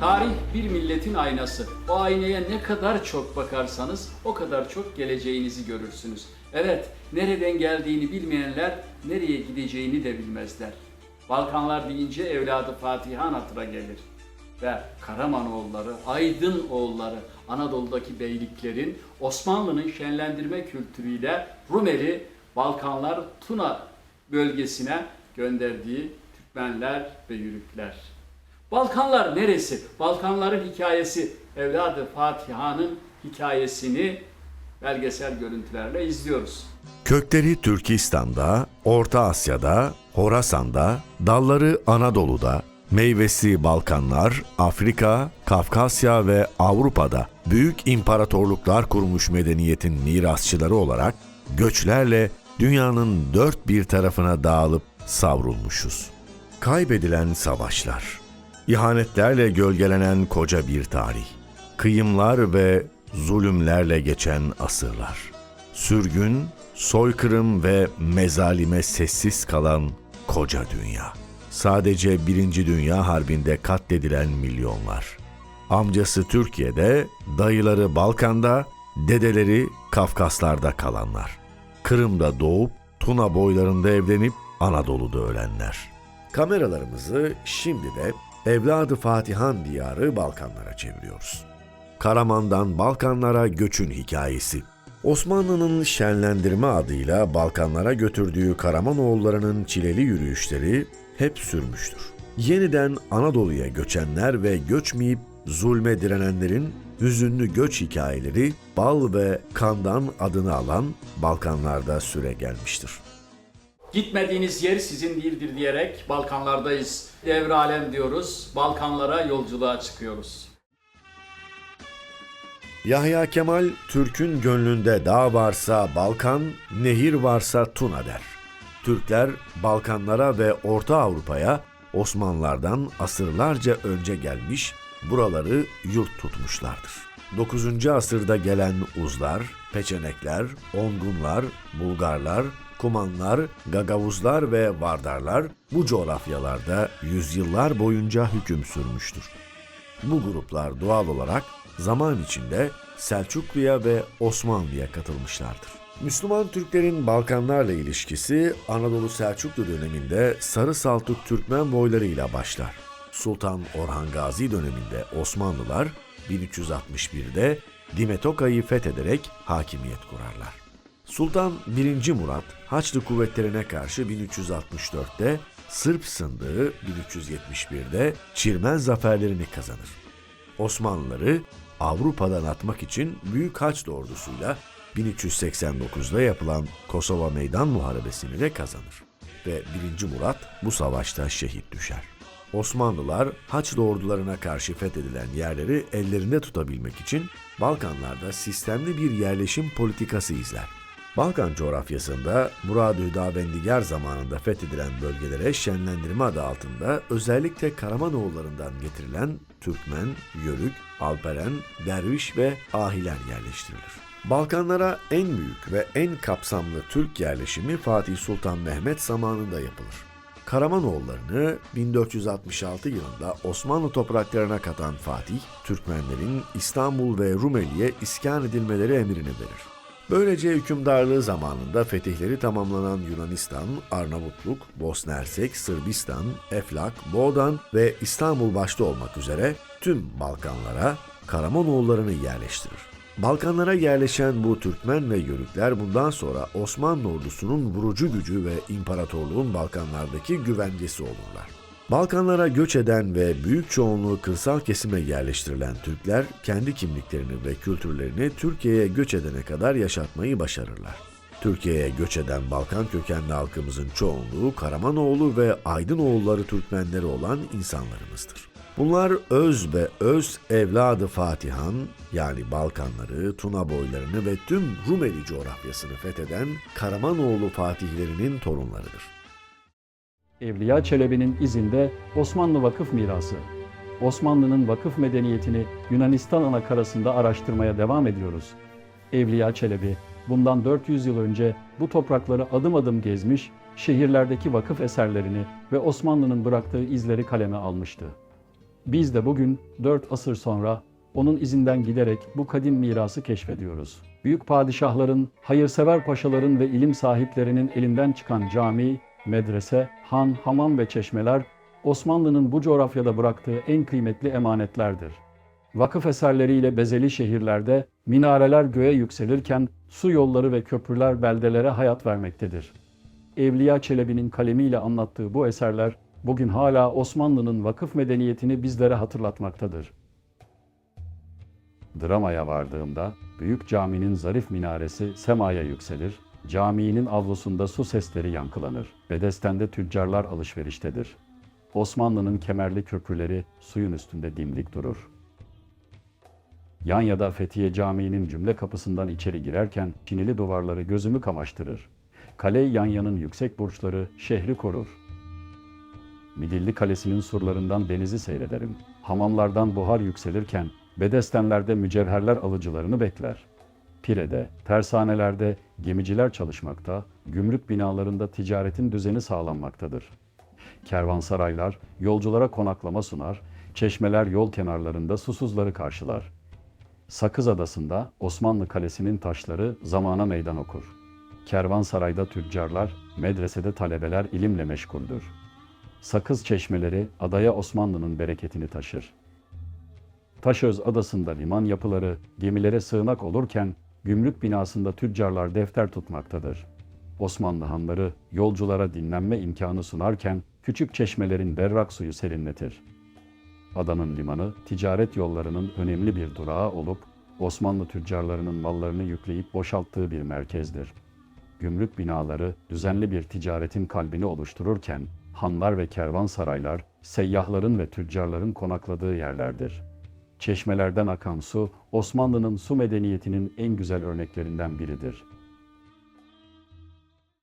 Tarih bir milletin aynası. O aynaya ne kadar çok bakarsanız o kadar çok geleceğinizi görürsünüz. Evet, nereden geldiğini bilmeyenler nereye gideceğini de bilmezler. Balkanlar deyince evladı Fatihan hatıra gelir. Ve Karamanoğulları, Aydın oğulları, Anadolu'daki beyliklerin Osmanlı'nın şenlendirme kültürüyle Rumeli, Balkanlar, Tuna bölgesine gönderdiği Türkmenler ve Yürükler. Balkanlar neresi? Balkanların hikayesi, evladı Fatiha'nın hikayesini belgesel görüntülerle izliyoruz. Kökleri Türkistan'da, Orta Asya'da, Horasan'da, dalları Anadolu'da, meyvesi Balkanlar, Afrika, Kafkasya ve Avrupa'da büyük imparatorluklar kurmuş medeniyetin mirasçıları olarak göçlerle dünyanın dört bir tarafına dağılıp savrulmuşuz. Kaybedilen savaşlar, ihanetlerle gölgelenen koca bir tarih, kıyımlar ve zulümlerle geçen asırlar. Sürgün, soykırım ve mezalime sessiz kalan koca dünya. Sadece Birinci Dünya Harbi'nde katledilen milyonlar. Amcası Türkiye'de, dayıları Balkan'da, dedeleri Kafkaslar'da kalanlar. Kırım'da doğup Tuna boylarında evlenip Anadolu'da ölenler. Kameralarımızı şimdi de Evladı Fatihan diyarı Balkanlara çeviriyoruz. Karaman'dan Balkanlara göçün hikayesi. Osmanlı'nın şenlendirme adıyla Balkanlara götürdüğü Karamanoğullarının çileli yürüyüşleri hep sürmüştür. Yeniden Anadolu'ya göçenler ve göçmeyip zulme direnenlerin hüzünlü göç hikayeleri bal ve kandan adını alan Balkanlarda süre gelmiştir. Gitmediğiniz yer sizin değildir diyerek Balkanlardayız. Devre diyoruz. Balkanlara yolculuğa çıkıyoruz. Yahya Kemal, Türk'ün gönlünde dağ varsa Balkan, nehir varsa Tuna der. Türkler Balkanlara ve Orta Avrupa'ya Osmanlılardan asırlarca önce gelmiş, buraları yurt tutmuşlardır. 9. asırda gelen Uzlar, Peçenekler, Ongunlar, Bulgarlar, Kumanlar, Gagavuzlar ve Vardarlar bu coğrafyalarda yüzyıllar boyunca hüküm sürmüştür. Bu gruplar doğal olarak zaman içinde Selçuklu'ya ve Osmanlı'ya katılmışlardır. Müslüman Türklerin Balkanlarla ilişkisi Anadolu Selçuklu döneminde Sarı Saltuk Türkmen boylarıyla başlar. Sultan Orhan Gazi döneminde Osmanlılar 1361'de Dimetoka'yı fethederek hakimiyet kurarlar. Sultan 1. Murat Haçlı kuvvetlerine karşı 1364'te Sırp Sındığı 1371'de Çirmen zaferlerini kazanır. Osmanlıları Avrupa'dan atmak için Büyük Haçlı ordusuyla 1389'da yapılan Kosova Meydan Muharebesi'ni de kazanır ve 1. Murat bu savaşta şehit düşer. Osmanlılar Haçlı ordularına karşı fethedilen yerleri ellerinde tutabilmek için Balkanlarda sistemli bir yerleşim politikası izler. Balkan coğrafyasında Murad-ı Hüdavendigar zamanında fethedilen bölgelere şenlendirme adı altında özellikle Karamanoğullarından getirilen Türkmen, Yörük, Alperen, Derviş ve Ahiler yerleştirilir. Balkanlara en büyük ve en kapsamlı Türk yerleşimi Fatih Sultan Mehmet zamanında yapılır. Karamanoğullarını 1466 yılında Osmanlı topraklarına katan Fatih, Türkmenlerin İstanbul ve Rumeli'ye iskan edilmeleri emrini verir. Böylece hükümdarlığı zamanında fetihleri tamamlanan Yunanistan, Arnavutluk, Bosna Hersek, Sırbistan, Eflak, Boğdan ve İstanbul başta olmak üzere tüm Balkanlara Karamanoğullarını yerleştirir. Balkanlara yerleşen bu Türkmen ve Yörükler bundan sonra Osmanlı ordusunun vurucu gücü ve imparatorluğun Balkanlardaki güvencesi olurlar. Balkanlara göç eden ve büyük çoğunluğu kırsal kesime yerleştirilen Türkler kendi kimliklerini ve kültürlerini Türkiye'ye göç edene kadar yaşatmayı başarırlar. Türkiye'ye göç eden Balkan kökenli halkımızın çoğunluğu Karamanoğlu ve Aydınoğulları Türkmenleri olan insanlarımızdır. Bunlar öz ve öz evladı Fatihan yani Balkanları, Tuna boylarını ve tüm Rumeli coğrafyasını fetheden Karamanoğlu fatihlerinin torunlarıdır. Evliya Çelebi'nin izinde Osmanlı Vakıf Mirası. Osmanlı'nın vakıf medeniyetini Yunanistan anakarasında araştırmaya devam ediyoruz. Evliya Çelebi bundan 400 yıl önce bu toprakları adım adım gezmiş, şehirlerdeki vakıf eserlerini ve Osmanlı'nın bıraktığı izleri kaleme almıştı. Biz de bugün 4 asır sonra onun izinden giderek bu kadim mirası keşfediyoruz. Büyük padişahların, hayırsever paşaların ve ilim sahiplerinin elinden çıkan cami, medrese, han, hamam ve çeşmeler Osmanlı'nın bu coğrafyada bıraktığı en kıymetli emanetlerdir. Vakıf eserleriyle bezeli şehirlerde minareler göğe yükselirken su yolları ve köprüler beldelere hayat vermektedir. Evliya Çelebi'nin kalemiyle anlattığı bu eserler bugün hala Osmanlı'nın vakıf medeniyetini bizlere hatırlatmaktadır. Drama'ya vardığımda büyük caminin zarif minaresi semaya yükselir, caminin avlusunda su sesleri yankılanır. Bedesten'de tüccarlar alışveriştedir. Osmanlı'nın kemerli köprüleri suyun üstünde dimdik durur. Yanya'da Fethiye Camii'nin cümle kapısından içeri girerken çinili duvarları gözümü kamaştırır. Kale Yanya'nın yüksek burçları şehri korur. Midilli Kalesi'nin surlarından denizi seyrederim. Hamamlardan buhar yükselirken bedestenlerde mücevherler alıcılarını bekler. Pire'de, tersanelerde gemiciler çalışmakta, gümrük binalarında ticaretin düzeni sağlanmaktadır. Kervansaraylar yolculara konaklama sunar, çeşmeler yol kenarlarında susuzları karşılar. Sakız Adası'nda Osmanlı Kalesi'nin taşları zamana meydan okur. Kervansarayda tüccarlar, medresede talebeler ilimle meşguldür. Sakız çeşmeleri adaya Osmanlı'nın bereketini taşır. Taşöz Adası'nda liman yapıları gemilere sığınak olurken gümrük binasında tüccarlar defter tutmaktadır. Osmanlı hanları yolculara dinlenme imkanı sunarken küçük çeşmelerin berrak suyu serinletir. Adanın limanı ticaret yollarının önemli bir durağı olup Osmanlı tüccarlarının mallarını yükleyip boşalttığı bir merkezdir. Gümrük binaları düzenli bir ticaretin kalbini oluştururken hanlar ve kervansaraylar seyyahların ve tüccarların konakladığı yerlerdir. Çeşmelerden akan su Osmanlı'nın su medeniyetinin en güzel örneklerinden biridir.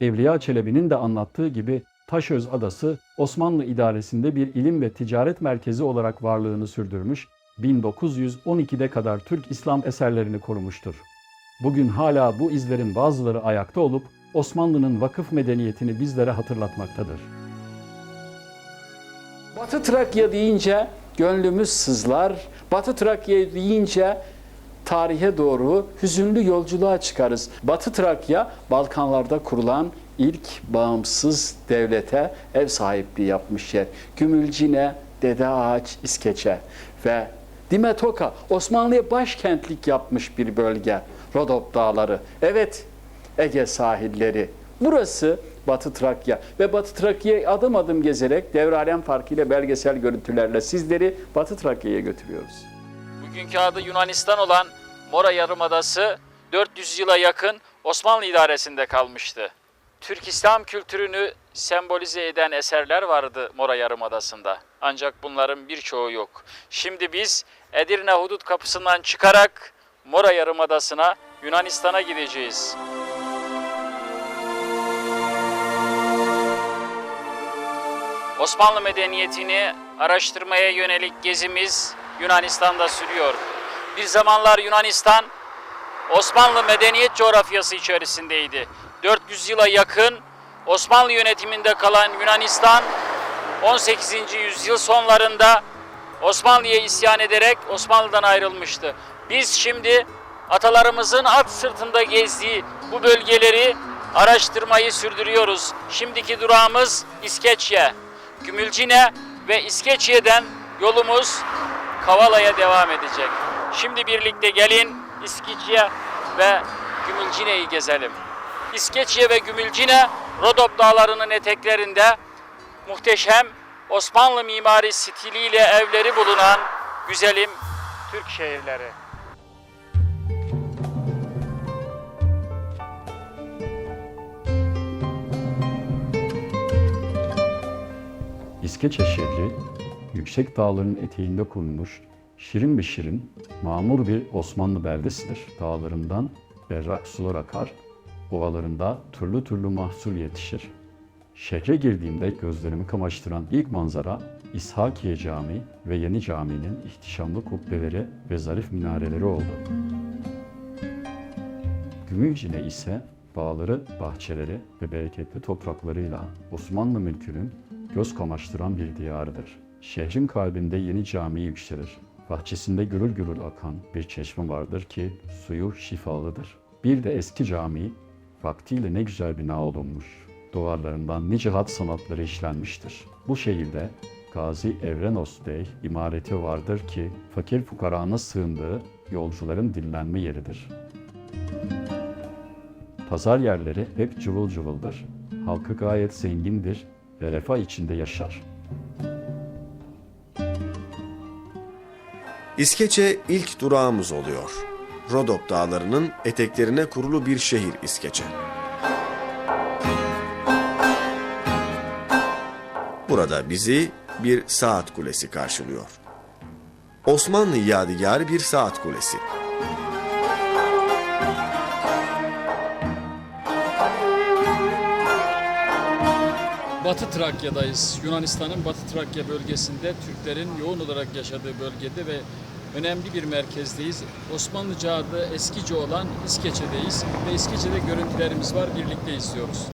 Evliya Çelebi'nin de anlattığı gibi Taşöz Adası Osmanlı idaresinde bir ilim ve ticaret merkezi olarak varlığını sürdürmüş, 1912'de kadar Türk İslam eserlerini korumuştur. Bugün hala bu izlerin bazıları ayakta olup Osmanlı'nın vakıf medeniyetini bizlere hatırlatmaktadır. Batı Trakya deyince gönlümüz sızlar. Batı Trakya deyince tarihe doğru hüzünlü yolculuğa çıkarız. Batı Trakya Balkanlarda kurulan ilk bağımsız devlete ev sahipliği yapmış yer. Gümülcine, Dede Ağaç, İskeçe ve Dimetoka Osmanlı'ya başkentlik yapmış bir bölge. Rodop Dağları. Evet, Ege sahilleri. Burası Batı Trakya ve Batı Trakya'yı adım adım gezerek devralem farkıyla belgesel görüntülerle sizleri Batı Trakya'ya götürüyoruz. Bugünkü adı Yunanistan olan Mora Yarımadası 400 yıla yakın Osmanlı idaresinde kalmıştı. Türk İslam kültürünü sembolize eden eserler vardı Mora Yarımadası'nda. Ancak bunların birçoğu yok. Şimdi biz Edirne hudut kapısından çıkarak Mora Yarımadası'na Yunanistan'a gideceğiz. Osmanlı medeniyetini araştırmaya yönelik gezimiz Yunanistan'da sürüyor. Bir zamanlar Yunanistan Osmanlı medeniyet coğrafyası içerisindeydi. 400 yıla yakın Osmanlı yönetiminde kalan Yunanistan 18. yüzyıl sonlarında Osmanlı'ya isyan ederek Osmanlı'dan ayrılmıştı. Biz şimdi atalarımızın at sırtında gezdiği bu bölgeleri araştırmayı sürdürüyoruz. Şimdiki durağımız İskeçye. Gümülcine ve İskeçye'den yolumuz Kavala'ya devam edecek. Şimdi birlikte gelin İskeçye ve Gümülcine'yi gezelim. İskeçye ve Gümülcine Rodop Dağları'nın eteklerinde muhteşem Osmanlı mimari stiliyle evleri bulunan güzelim Türk şehirleri. Şehri, yüksek dağların eteğinde kurulmuş, şirin bir şirin, mamur bir Osmanlı beldesidir. Dağlarından berrak sular akar, ovalarında türlü türlü mahsul yetişir. Şehre girdiğimde gözlerimi kamaştıran ilk manzara İshakiye Camii ve Yeni Camii'nin ihtişamlı kubbeleri ve zarif minareleri oldu. Gümülcine ise bağları, bahçeleri ve bereketli topraklarıyla Osmanlı mülkünün göz kamaştıran bir diyarıdır. Şehrin kalbinde yeni cami yükselir. Bahçesinde gürül gürül akan bir çeşme vardır ki suyu şifalıdır. Bir de eski cami vaktiyle ne güzel bina olunmuş. Duvarlarından nice hat sanatları işlenmiştir. Bu şehirde Gazi Evrenos Bey imareti vardır ki fakir fukaranın sığındığı yolcuların dinlenme yeridir. Pazar yerleri hep cıvıl cıvıldır. Halkı gayet zengindir ve refah içinde yaşar. İskeçe ilk durağımız oluyor. Rodop dağlarının eteklerine kurulu bir şehir İskeçe. Burada bizi bir saat kulesi karşılıyor. Osmanlı yadigarı bir saat kulesi. Batı Trakya'dayız. Yunanistan'ın Batı Trakya bölgesinde Türklerin yoğun olarak yaşadığı bölgede ve önemli bir merkezdeyiz. Osmanlıca adı eskice olan İskeçe'deyiz ve İskeçe'de görüntülerimiz var. Birlikte izliyoruz.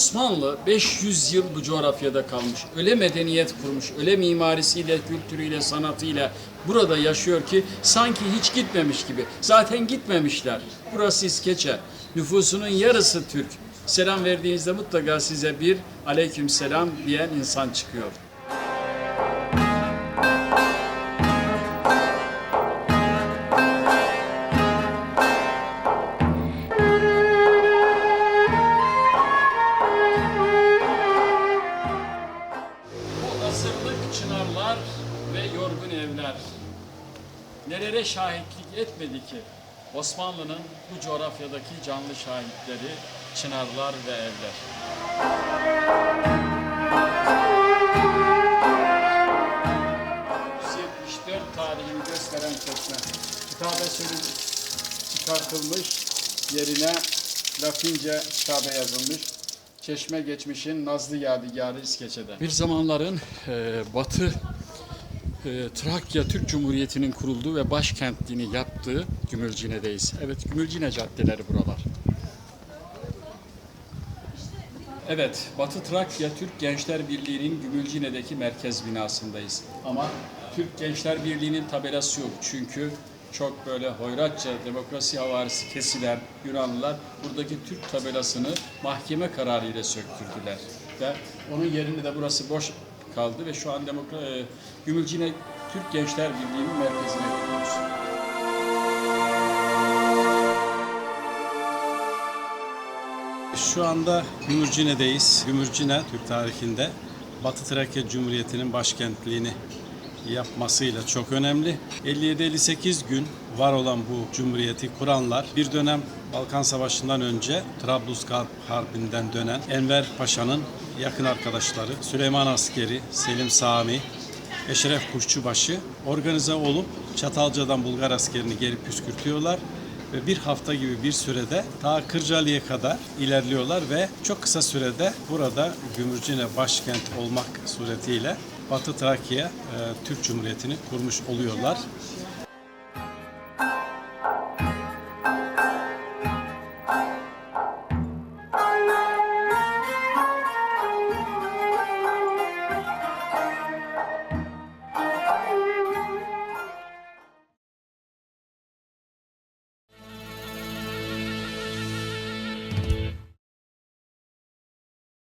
Osmanlı 500 yıl bu coğrafyada kalmış. Öyle medeniyet kurmuş, öyle mimarisiyle, kültürüyle, sanatıyla burada yaşıyor ki sanki hiç gitmemiş gibi. Zaten gitmemişler. Burası İskeçe. Nüfusunun yarısı Türk. Selam verdiğinizde mutlaka size bir aleyküm selam diyen insan çıkıyor. Nelere şahitlik etmedi ki Osmanlı'nın bu coğrafyadaki canlı şahitleri çınarlar ve evler. ...174 tarihini gösteren çeşme. Kitabe çıkartılmış, yerine Latince kitabe yazılmış. Çeşme geçmişin Nazlı Yadigarı İskeçe'de. Bir zamanların e, Batı e, Trakya Türk Cumhuriyeti'nin kurulduğu ve başkentliğini yaptığı Gümülcine'deyiz. Evet, Gümülcine caddeleri buralar. Evet, Batı Trakya Türk Gençler Birliği'nin Gümülcine'deki merkez binasındayız. Ama Türk Gençler Birliği'nin tabelası yok çünkü çok böyle hoyratça demokrasi havarisi kesilen Yunanlılar buradaki Türk tabelasını mahkeme kararı ile söktürdüler. Ve onun yerini de burası boş kaldı ve şu an demokra e, Gümülcine Türk Gençler Birliği'nin merkezine gidiyoruz. Şu anda Gümürcine'deyiz. Gümürcine Türk tarihinde Batı Trakya Cumhuriyeti'nin başkentliğini yapmasıyla çok önemli. 57-58 gün var olan bu cumhuriyeti kuranlar bir dönem Balkan Savaşı'ndan önce Trablusgarp Harbi'nden dönen Enver Paşa'nın yakın arkadaşları Süleyman Askeri, Selim Sami, Eşref Kuşçubaşı organize olup Çatalca'dan Bulgar askerini geri püskürtüyorlar ve bir hafta gibi bir sürede ta Kırcaali'ye kadar ilerliyorlar ve çok kısa sürede burada Gümürcine başkent olmak suretiyle Batı Trakya e, Türk Cumhuriyeti'ni kurmuş oluyorlar.